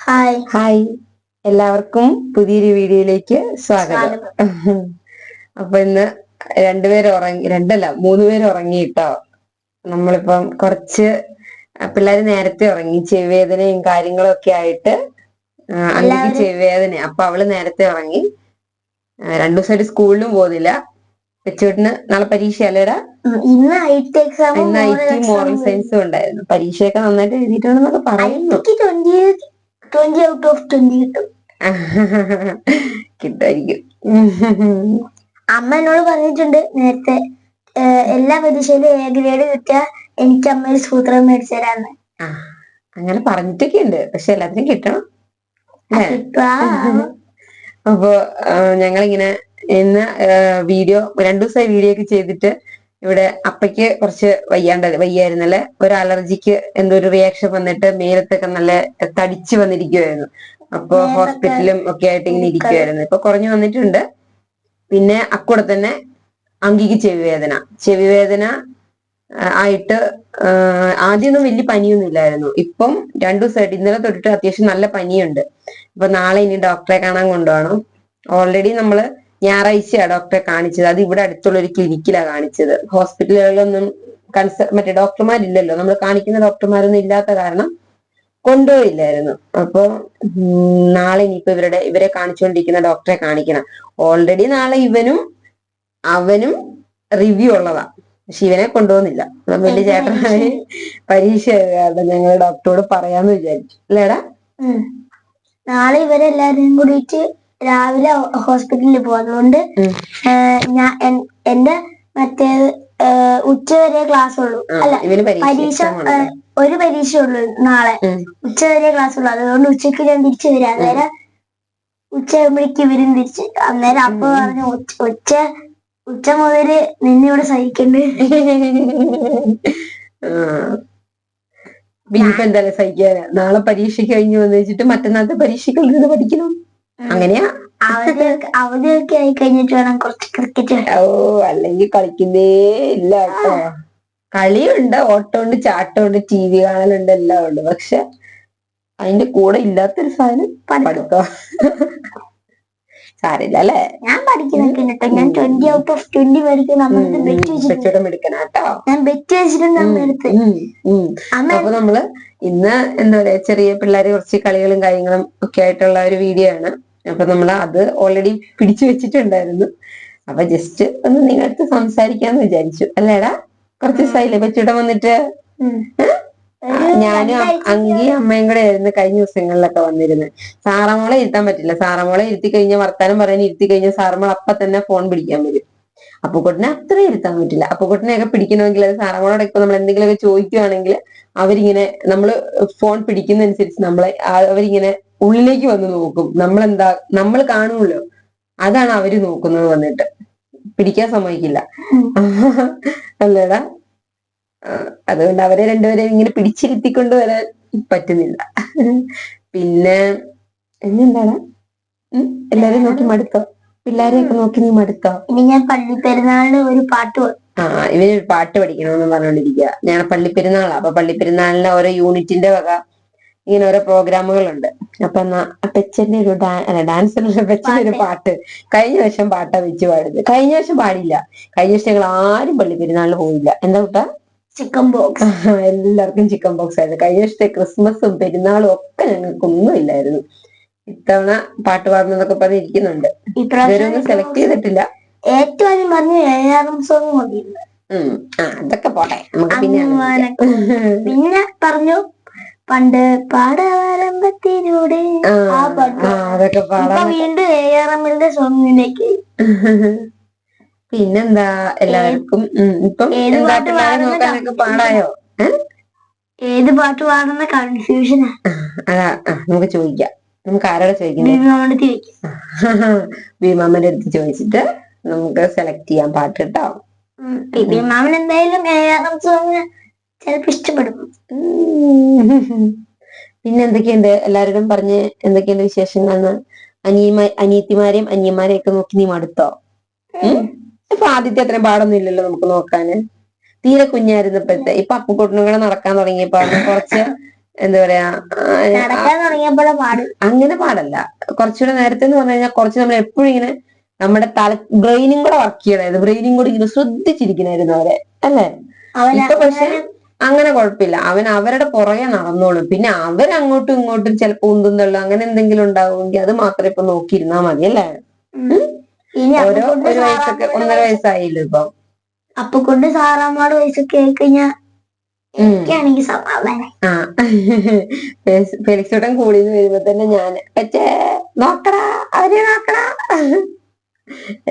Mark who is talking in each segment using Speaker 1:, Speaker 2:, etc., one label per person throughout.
Speaker 1: Hi.
Speaker 2: Hi. എല്ലാവർക്കും പുതിയൊരു വീഡിയോയിലേക്ക് സ്വാഗതം. അപ്പൊ ഇന്ന് രണ്ടുപേരും ഉറങ്ങി രണ്ടല്ല മൂന്ന് പേര് ഉറങ്ങി കേട്ടോ നമ്മളിപ്പം കുറച്ച് പിള്ളേര് നേരത്തെ ഉറങ്ങി. ചെവേദനയും കാര്യങ്ങളും ഒക്കെ ആയിട്ട് അല്ലെങ്കിൽ
Speaker 1: ചെവേദന
Speaker 2: ചെവിവേദന. അപ്പൊ അവൾ നേരത്തെ ഉറങ്ങി. രണ്ടു ദിവസമായിട്ട് സ്കൂളിലും പോകുന്നില്ല. വെച്ചുവിട്ടിന് നാളെ പരീക്ഷ അല്ലേടാ?
Speaker 1: ഇന്ന് ഐ ടി എക്സാം
Speaker 2: ഇന്ന് ഐ ടി മോറൽ സയൻസും ഉണ്ടായിരുന്നു. പരീക്ഷയൊക്കെ നന്നായിട്ട് എഴുതിയിട്ടുണ്ടെന്നൊക്കെ പറയുന്നു.
Speaker 1: ട്വന്റി ഔട്ട് ഓഫ് ട്വന്റി കിട്ടും
Speaker 2: കിട്ടായിരിക്കും.
Speaker 1: അമ്മ എന്നോട് പറഞ്ഞിട്ടുണ്ട് നേരത്തെ എല്ലാ പരീക്ഷയിലും എ ഗ്രേഡ് കിട്ടിയ എനിക്ക് അമ്മ ഒരു സൂത്രം മേടിച്ചു തരാന്ന്.
Speaker 2: അങ്ങനെ പറഞ്ഞിട്ടൊക്കെ ഉണ്ട് പക്ഷെ എല്ലാത്തിനും കിട്ടണം. അപ്പൊ ഞങ്ങളിങ്ങനെ ഇന്ന് വീഡിയോ രണ്ടു ദിവസമായി വീഡിയോ ഒക്കെ ചെയ്തിട്ട് ഇവിടെ അപ്പയ്ക്ക് കുറച്ച് വയ്യാണ്ട വയ്യായിരുന്നല്ലേ? ഒരു അലർജിക്ക് എന്തോ ഒരു റിയാക്ഷൻ വന്നിട്ട് മേലത്തൊക്കെ നല്ല തടിച്ചു വന്നിരിക്കുവായിരുന്നു. അപ്പൊ ഹോസ്പിറ്റലും ഒക്കെ ആയിട്ട് ഇങ്ങനെ ഇരിക്കുവായിരുന്നു. ഇപ്പൊ കുറഞ്ഞു വന്നിട്ടുണ്ട്. പിന്നെ അക്കൂടെ തന്നെ അങ്കിക്ക് ചെവി വേദന. ചെവി വേദന ആയിട്ട് ആദ്യമൊന്നും വലിയ പനിയൊന്നും ഇല്ലായിരുന്നു. ഇപ്പം രണ്ടു ദിവസമായിട്ട് ഇന്നലെ തൊട്ടിട്ട് അത്യാവശ്യം നല്ല പനിയുണ്ട്. അപ്പൊ നാളെ ഇനി ഡോക്ടറെ കാണാൻ കൊണ്ടുപോകണം. ഓൾറെഡി നമ്മൾ ഞായറാഴ്ചയാ ഡോക്ടറെ കാണിച്ചത്. അത് ഇവിടെ അടുത്തുള്ള ഒരു ക്ലിനിക്കിലാണ് കാണിച്ചത്. ഹോസ്പിറ്റലുകളിലൊന്നും കൺസ മറ്റേ ഡോക്ടർമാരില്ലല്ലോ നമ്മൾ കാണിക്കുന്ന ഡോക്ടർമാരൊന്നും ഇല്ലാത്ത കാരണം കൊണ്ടുപോയില്ലായിരുന്നു. അപ്പൊ നാളെ ഇനിയിപ്പോ ഇവരുടെ ഇവരെ കാണിച്ചുകൊണ്ടിരിക്കുന്ന ഡോക്ടറെ കാണിക്കണം. ഓൾറെഡി നാളെ ഇവനും അവനും റിവ്യൂ ഉള്ളതാ. പക്ഷെ ഇവനെ കൊണ്ടുപോകുന്നില്ല. നമ്മൾ വലിയ ചേട്ടനായി പരീക്ഷ കാരണം ഞങ്ങൾ ഡോക്ടറോട് പറയാന്ന് വിചാരിച്ചു. അല്ലേടാ?
Speaker 1: നാളെ ഇവരെല്ലാരും കൂടിയിട്ട് രാവിലെ ഹോസ്പിറ്റലിൽ പോകും അതുകൊണ്ട്
Speaker 2: ഉം.
Speaker 1: ഏഹ്, ഞാൻ എന്റെ മറ്റേ ഉച്ച വരെ ക്ലാസ് ഉള്ളൂ അല്ല
Speaker 2: പരീക്ഷ
Speaker 1: ഒരു പരീക്ഷ ഉള്ളൂ നാളെ.
Speaker 2: ഉച്ചവരെ
Speaker 1: ഉച്ച വരെ ക്ലാസ് ഉള്ളു അതുകൊണ്ട് ഉച്ചയ്ക്ക് ഞാൻ തിരിച്ചു വരാം. അന്നേരം ഉച്ച ആകുമ്പോഴേക്ക് ഇവരും തിരിച്ച് അന്നേരം അപ്പൊ പറഞ്ഞു ഉച്ച ഉച്ച മുതൽ നിന്നെ ഇവിടെ സഹിക്കണ്ട്?
Speaker 2: സഹിക്കാനാ ഇനിയിപ്പോ എന്തായാലും സഹിക്കാന്? നാളെ പരീക്ഷ കഴിഞ്ഞു വന്ന് വെച്ചിട്ട് മറ്റന്നാളത്തെ പരീക്ഷയ്ക്ക് ഇരുന്ന് പഠിക്കണം. അങ്ങനെയാ?
Speaker 1: അവധിയൊക്കെ അവധിയൊക്കെ ആയി കഴിഞ്ഞിട്ട് വേണം കുറച്ച് ക്രിക്കറ്റ്
Speaker 2: ഓ അല്ലെങ്കിൽ കളിക്കുന്നേ ഇല്ല കേട്ടോ. കളിയുണ്ട് ഓട്ടമുണ്ട് ചാട്ടമുണ്ട് ടി വി കാണലുണ്ട് എല്ലാം ഉണ്ട്. പക്ഷെ അതിന്റെ കൂടെ ഇല്ലാത്തൊരു സാധനം പഠിക്കാം സാരില്ല അല്ലേ?
Speaker 1: ഞാൻ പഠിക്കുന്നൊക്കെ കേട്ടോ. ഞാൻ ട്വന്റി ഔട്ട് ഓഫ് ട്വന്റി പേർക്ക് നമ്മളടുത്ത് ബെറ്റ്
Speaker 2: എടുക്കണം കേട്ടോ.
Speaker 1: ഞാൻ ബെറ്റ് വെച്ചിട്ടുണ്ട്. അമ്മ
Speaker 2: അപ്പൊ നമ്മൾ ഇന്ന് എന്താ പറയാ ചെറിയ പിള്ളേര് കുറച്ച് കളികളും കാര്യങ്ങളും ഒക്കെ ആയിട്ടുള്ള ഒരു വീഡിയോ ആണ്. അപ്പൊ നമ്മൾ അത് ഓൾറെഡി പിടിച്ചു വെച്ചിട്ടുണ്ടായിരുന്നു. അപ്പൊ ജസ്റ്റ് ഒന്ന് നിങ്ങളടുത്ത് സംസാരിക്കാന്ന് വിചാരിച്ചു. അല്ലേടാ? കുറച്ച് ദിവസമായില്ലേ പച്ചൂടെ വന്നിട്ട്? ഞാനും അങ്കി അങ്കിയും അമ്മയും കൂടെ ആയിരുന്നു കഴിഞ്ഞ ദിവസങ്ങളിലൊക്കെ വന്നിരുന്നത് സാറമോളെ ഇരുത്താൻ പറ്റില്ല. സാറമോളെ ഇരുത്തി കഴിഞ്ഞ വർത്താനം പറയാൻ ഇരുത്തി കഴിഞ്ഞ സാറമോൾ അപ്പൊ തന്നെ ഫോൺ പിടിക്കാൻ വരും. അപ്പുക്കുട്ടിനെ അത്ര ഇരുത്താൻ പറ്റില്ല. അപ്പുക്കുട്ടിനെയൊക്കെ പിടിക്കണമെങ്കിൽ അത് സാറമോളോട് ഇപ്പൊ നമ്മൾ എന്തെങ്കിലുമൊക്കെ ചോദിക്കുവാണെങ്കിൽ അവരിങ്ങനെ നമ്മൾ ഫോൺ പിടിക്കുന്നതനുസരിച്ച് നമ്മളെ അവരിങ്ങനെ ഉള്ളിലേക്ക് വന്ന് നോക്കും. നമ്മൾ എന്താ നമ്മൾ കാണുമല്ലോ. അതാണ് അവർ നോക്കുന്നത് വന്നിട്ട്. പിടിക്കാൻ സമ്മതിക്കില്ല. അല്ലേടാ? അതുകൊണ്ട് അവരെ രണ്ടുപേരെയും ഇങ്ങനെ പിടിച്ചിരുത്തിക്കൊണ്ട് വരാൻ പറ്റുന്നില്ല. പിന്നെ പിന്നെന്താണ്? ഉം, എല്ലാരെയും നോക്കി മടുത്തോ? പിള്ളേരെയൊക്കെ നോക്കി നീ മടുത്തോ?
Speaker 1: ഇനി ഞാൻ പള്ളി പെരുന്നാളിന് ഒരു പാട്ട്
Speaker 2: ആ ഇവർ പാട്ട് പഠിക്കണമെന്ന് പറഞ്ഞോണ്ടിരിക്കുക ഞാൻ പള്ളി പെരുന്നാളാ അപ്പൊ പള്ളി പെരുന്നാളിന് ഓരോ യൂണിറ്റിന്റെ വക ഇങ്ങനെ ഓരോ പ്രോഗ്രാമുകളുണ്ട്. അപ്പൊ എന്നാ പെച്ചന്റെ ഒരു ഡാ അല്ല പെച്ചന്റെ ഒരു പാട്ട്. കഴിഞ്ഞ വർഷം പാട്ടാ വെച്ച് പാടുന്നത് കഴിഞ്ഞ വർഷം പാടില്ല കഴിഞ്ഞ വർഷം ഞങ്ങൾ ആരും പള്ളി പെരുന്നാളിൽ പോയില്ല. എന്താ കൂട്ടാ?
Speaker 1: ചിക്കൻ ബോക്സ്
Speaker 2: എല്ലാവർക്കും ചിക്കൻ ബോക്സ് ആയിരുന്നു. കഴിഞ്ഞ വർഷത്തെ ക്രിസ്മസും പെരുന്നാളും ഒക്കെ ഞങ്ങൾക്ക് ഒന്നും ഇല്ലായിരുന്നു. ഇത്തവണ പാട്ട് പാടുന്നതൊക്കെ പറഞ്ഞ് ഇരിക്കുന്നുണ്ട്. സെലക്ട് ചെയ്തിട്ടില്ല.
Speaker 1: ഏറ്റവും ആദ്യം പറഞ്ഞു ഏഴാറും സോങ്
Speaker 2: ആ അതൊക്കെ പോട്ടെ. നമുക്ക് പിന്നെ
Speaker 1: പിന്നെ പറഞ്ഞു പണ്ട് പാടാരംഭത്തിലൂടെ
Speaker 2: ആ,
Speaker 1: പാട്ട്.
Speaker 2: അതൊക്കെ
Speaker 1: വീണ്ടും എ ആർ എമ്മിന്റെ സോങ്ങിലേക്ക്.
Speaker 2: പിന്നെന്താ എല്ലാവർക്കും? ഇപ്പം
Speaker 1: ഏത് പാട്ട്
Speaker 2: നോക്കാനൊക്കെ പാടായോ?
Speaker 1: ഏത് പാട്ട് പാടുന്ന കൺഫ്യൂഷനാ
Speaker 2: അതാ നമുക്ക് ചോദിക്കാം. നമുക്ക് ആരോടെ ചോദിക്കുന്നത് ഭീമാമന്റെ അടുത്ത് ചോദിച്ചിട്ട് നമുക്ക് സെലക്ട് ചെയ്യാം പാട്ട് കേട്ടോ.
Speaker 1: ഭീമാമൻ എന്തായാലും എ ആർ എം സോങ് ചിലപ്പോ ഇഷ്ടപ്പെടും.
Speaker 2: പിന്നെ എന്തൊക്കെയുണ്ട്? എല്ലാവരോടും പറഞ്ഞ് എന്തൊക്കെയുണ്ട് വിശേഷങ്ങളെന്ന്? അനിയമാ അനിയത്തിമാരെയും അനിയന്മാരെയും ഒക്കെ നോക്കി നീ മടുത്തോ? ഇപ്പൊ ആദ്യത്തെ അത്രയും പാടൊന്നും ഇല്ലല്ലോ നമുക്ക് നോക്കാന്. തീരെ കുഞ്ഞായിരുന്നപ്പോഴത്തെ. ഇപ്പൊ അപ്പുക്കുട്ടനും കൂടെ നടക്കാൻ തുടങ്ങിയപ്പോ കുറച്ച് എന്താ പറയാ അങ്ങനെ പാടല്ല. കുറച്ചുകൂടെ നേരത്തെ എന്ന് പറഞ്ഞു കഴിഞ്ഞാൽ കുറച്ച് നമ്മൾ എപ്പോഴും ഇങ്ങനെ നമ്മുടെ തല ബ്രെയിനും കൂടെ വർക്ക് ചെയ്യണായിരുന്നു ബ്രെയിനും കൂടി ഇങ്ങനെ ശ്രദ്ധിച്ചിരിക്കണായിരുന്നു അവരെ. അല്ലേ? ഇപ്പൊ പക്ഷെ അങ്ങനെ കുഴപ്പമില്ല. അവൻ അവരുടെ പുറകെ നടന്നോളും. പിന്നെ അവരങ്ങോട്ടും ഇങ്ങോട്ടും ചിലപ്പോ ഉന്തുന്നുള്ളു അങ്ങനെ എന്തെങ്കിലും ഉണ്ടാവുമെങ്കിൽ അത് മാത്രം ഇപ്പൊ നോക്കിയിരുന്നാ മതി അല്ലേ? ഓരോ ഒരു വയസ്സൊക്കെ ഒന്നര വയസ്സായില്ലോ ഇപ്പൊ?
Speaker 1: അപ്പൊ കൊണ്ട് സാറാമ്മയുടെ വയസ്സൊക്കെ ആയി കഴിഞ്ഞാൽ. എനിക്കാണെങ്കിൽ സമാധാനം
Speaker 2: ആ. കൂടിന്ന് വരുമ്പോ തന്നെ ഞാൻ പറ്റേ നോക്കടാ അവരെ നോക്കടാ.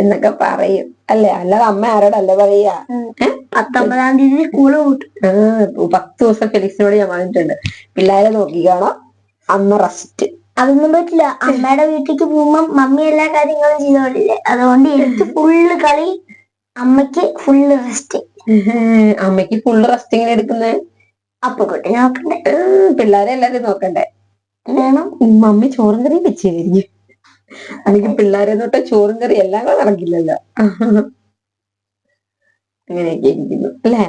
Speaker 2: എന്നൊക്കെ പറയും. അല്ലേ? അല്ലാതെ അമ്മ ആരോടല്ല പറയാ.
Speaker 1: പത്തൊമ്പതാം തീയതി സ്കൂൾ കൂട്ടും
Speaker 2: ആ പത്ത് ദിവസം ഫെലിക്സിനോട് ഞാൻ പറഞ്ഞിട്ടുണ്ട്. പിള്ളേരെ നോക്കിക്കാണോ. അന്ന് റെസ്റ്റ്
Speaker 1: അതൊന്നും പറ്റില്ല. അമ്മയുടെ വീട്ടിലേക്ക് പോകുമ്പോ മമ്മി എല്ലാ കാര്യങ്ങളും ചെയ്തോളില്ലേ? അതുകൊണ്ട് എനിക്ക് ഫുള്ള് കളി അമ്മയ്ക്ക് ഫുള്ള് റെസ്റ്റ്
Speaker 2: അമ്മയ്ക്ക് ഫുള്ള് റെസ്റ്റ് ഇങ്ങനെ എടുക്കുന്നേ?
Speaker 1: അപ്പൊ കുട്ടി നോക്കണ്ടേ.
Speaker 2: പിള്ളേരെ എല്ലാരും നോക്കണ്ടേ?
Speaker 1: വേണം.
Speaker 2: മമ്മി ചോറും കറിയും വെച്ചായിരിക്കും എനിക്ക് പിള്ളേരെ തൊട്ട് ചോറും കറി എല്ലാം കൂടെ നടക്കില്ലല്ലോ. അങ്ങനെയൊക്കെ ഇരിക്കുന്നു. അല്ലേ.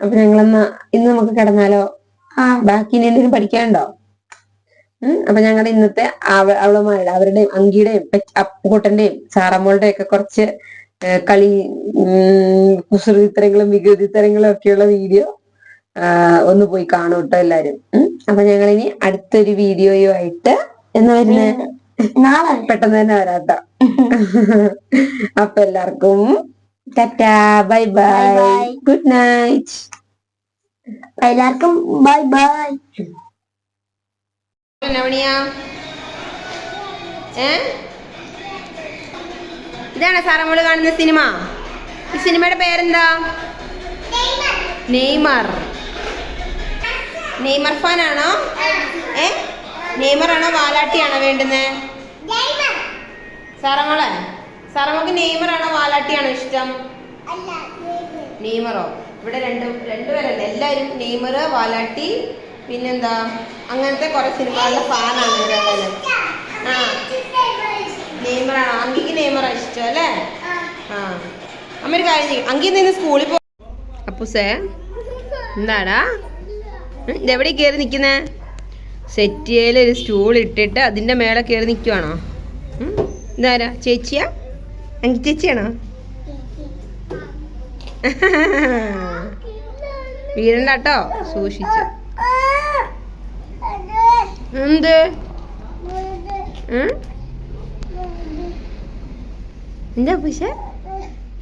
Speaker 2: അപ്പൊ ഞങ്ങളെന്നാ ഇന്ന് നമുക്ക് കിടന്നാലോ?
Speaker 1: ആ.
Speaker 2: ബാക്കി ഇനി എന്തെങ്കിലും പഠിക്കാനുണ്ടോ. അപ്പൊ ഞങ്ങളുടെ ഇന്നത്തെ അവ- അവളുമാരുടെ അവരുടെയും അങ്കിയുടെയും അപ്പുകൂട്ടന്റെയും സാറമ്മളുടെ ഒക്കെ കുറച്ച് കളി കുസൃതിത്തരങ്ങളും വികൃതിത്തരങ്ങളും ഒക്കെയുള്ള വീഡിയോ ഒന്ന് പോയി കാണൂട്ടോ എല്ലാരും. അപ്പൊ ഞങ്ങളിനി അടുത്തൊരു വീഡിയോയുമായിട്ട് എന്ന് വരുന്നേ?
Speaker 1: നാളെ.
Speaker 2: പെട്ടെന്ന് തന്നെ വരാത്ത അപ്പൊ എല്ലാവർക്കും tata bye bye. Good night.
Speaker 1: എല്ലാവർക്കും ബൈ ബൈ.
Speaker 2: ലവണിയ ഏ? ഇതാണ് സാർ നമ്മൾ കാണുന്ന സിനിമ. ഈ സിനിമയുടെ പേരെന്താ? നെയ്മർ. നെയ്മർ. ഫാൻ ആണോ ഏ? നെയ്മർ ആണോ വാലാട്ടിയാണോ വേണ്ടുന്നത് സാറമ്മളെ സാറമ്മക്ക് നെയ്മറാണോ വാലാട്ടിയാണോ ഇഷ്ടം? നെയ്മറോ? ഇവിടെ രണ്ട് രണ്ടുപേരല്ല. എല്ലാവരും നെയ്മർ വാലാട്ടി പിന്നെന്താ? അങ്ങനത്തെ കുറെ സിനിമകളുടെ ഫാനാണ് ഇവിടെ ആ. നെയ്മറാണോ? അങ്കിക്ക് നെയ്മറാ ഇഷ്ടം അല്ലേ? ആ. അമ്മ ഒരു കാര്യം ചെയ്യും. അങ്കി നിന്ന് സ്കൂളിൽ പോ അപ്പുസേ എന്താടാ? എവിടെ ഇതെവിടെ കയറി നിൽക്കുന്നേ സെറ്റിയയിൽ ഒരു സ്റ്റൂൾ ഇട്ടിട്ട് അതിന്റെ മേലെ കയറി നിൽക്കുവാണോ എന്താരാ ചേച്ചിയാ? അങ്കി ചേച്ചിയാണോ? വീഴണ്ട കേട്ടോ സൂക്ഷിച്ചു. എന്ത്? എന്താ പൂശ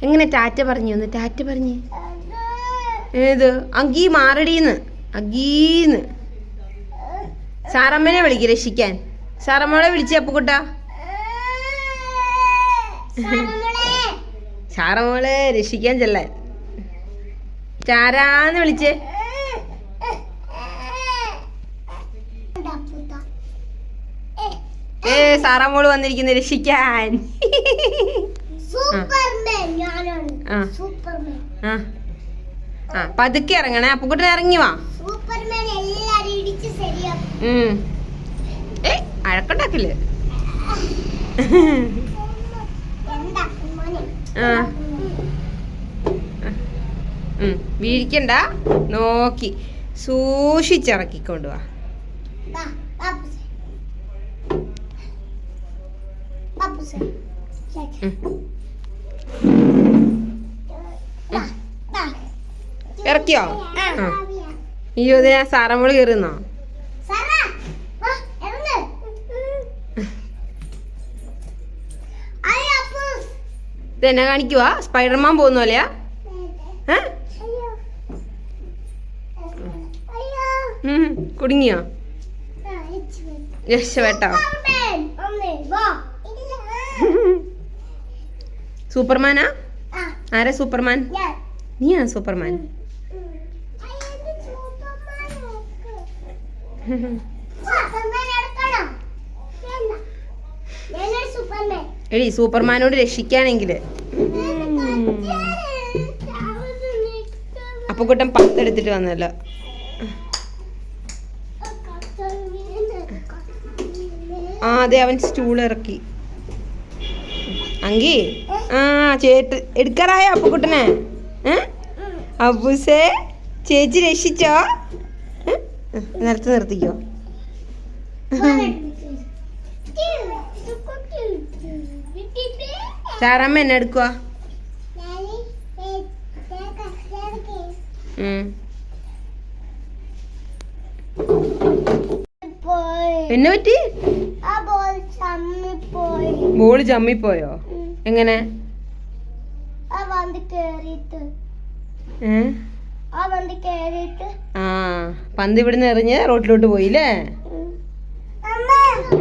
Speaker 2: എങ്ങനെ ടാറ്റ പറഞ്ഞു? ഒന്ന് ടാറ്റ പറഞ്ഞ്. ഏത്? അങ്കി മാറടീന്ന്. അഗീന്ന് സാറമ്മനെ വിളിക്ക് രക്ഷിക്കാൻ. സാറമ്മളെ വിളിച്ചേ അപ്പുക്കുട്ട. സാറമ്മളെ രക്ഷിക്കാൻ ചെല്ലാൻ. ചാരാന്ന് വിളിച്ചേ. ഏ സാറാമോൾ വന്നിരിക്കുന്നു രക്ഷിക്കാൻ. ആ. പതുക്കെ ഇറങ്ങണേ. അപ്പുക്കുട്ടൻ ഇറങ്ങി വാ
Speaker 1: സൂപ്പർമാൻ എല്ലാരും ഇടിച്ച് ശരിയാക്കും
Speaker 2: ഉം. ഏ അഴക്കുണ്ടാക്കില്ലേ. വീഴിക്കണ്ട. നോക്കി. സൂക്ഷിച്ചിറക്കിക്കൊണ്ട് വാ. ഇറക്കിയോ. അയ്യോ ഇതേ സാറമ്മോൾ കയറുന്നോ
Speaker 1: സാറാ വാ ഇറങ്ങ് അയ്യ അപ്പൂസ്
Speaker 2: ഇതെന്നെ കാണിക്കുവാ? സ്പൈഡർമാൻ പോകുന്ന പോലെയാ. കുടുങ്ങിയോ? രക്ഷപ്പെട്ടോ? സൂപ്പർമാനാ? ആരാ സൂപ്പർമാൻ? നീയാണ് സൂപ്പർമാൻ?
Speaker 1: സൂപ്പർമാൻ.
Speaker 2: എടി സൂപ്പർമാനോട് രക്ഷിക്കാണെങ്കിൽ അപ്പൊ കൂട്ടം പത്തെടുത്തിട്ട് വന്നല്ലോ. ആ അതെ അവൻ സ്റ്റൂൾ ഇറക്കി. അങ്കി ആ ചേട്ട് എടുക്കാറായോ അപ്പുക്കുട്ടനെ അബൂസേ ചേച്ചി രക്ഷിച്ചോ?
Speaker 3: നിർത്തി നിർത്തിക്കോ. ചാറമ്മ എന്നെ എടുക്കുക എന്നെ പറ്റി?
Speaker 4: ആ ബോൾ
Speaker 3: പോയോ ബോൾ എങ്ങനെ
Speaker 4: ആ
Speaker 3: പന്ത് ഇവിടുന്ന് എറിഞ്ഞ് റോട്ടിലോട്ട് പോയില്ലേ?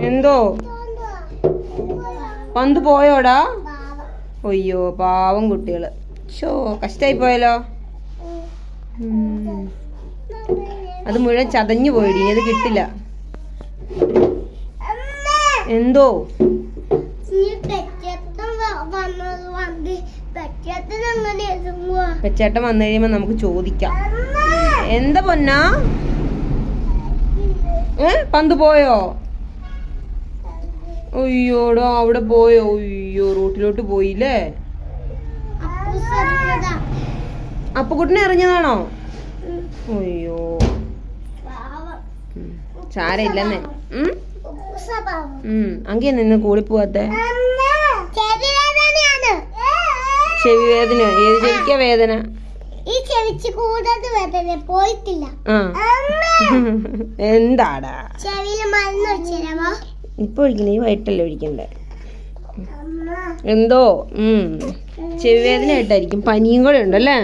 Speaker 3: എന്തോ? പന്ത് പോയോടാ? ഒയ്യോ പാവം കുട്ടികൾ. ഷോ കഷ്ടായി പോയല്ലോ അത് മുഴുവൻ ചതഞ്ഞു പോയിടി അത് കിട്ടില്ല. എന്തോ? പെച്ചേട്ടൻ വന്നു കഴിയുമ്പോ നമുക്ക് ചോദിക്കാം. എന്താ പൊന്നാ? ഏ പന്ത് പോയോ? അയ്യോടോ അവിടെ പോയോ? അയ്യോ റോട്ടിലോട്ട് പോയില്ലേ? അപ്പുകുട്ടിനെ എറിഞ്ഞതാണോ അയ്യോ. ചാരയില്ലെന്നേ. അങ്ങനെ അങ്കി നിന്ന് കൂടി പോവാത്തെ? ചെവി വേദന. ഏത് ചെവിക്കാ വേദന?
Speaker 4: ഈ ചെവിച്ച് കൂടാതെ വേദന പോയിട്ടില്ല
Speaker 3: എന്താടാ?
Speaker 4: ചെവിയിൽ മരുന്ന് വെച്ചിരമോ
Speaker 3: ഇപ്പൊ ഒഴിക്കണേ ഈ വൈകിട്ടല്ലേ ഒഴിക്കണ്ടേ? എന്തോ? ഉം. ചെവി വേദന ആയിട്ടായിരിക്കും പനിയും കൂടെ ഉണ്ടല്ലേ.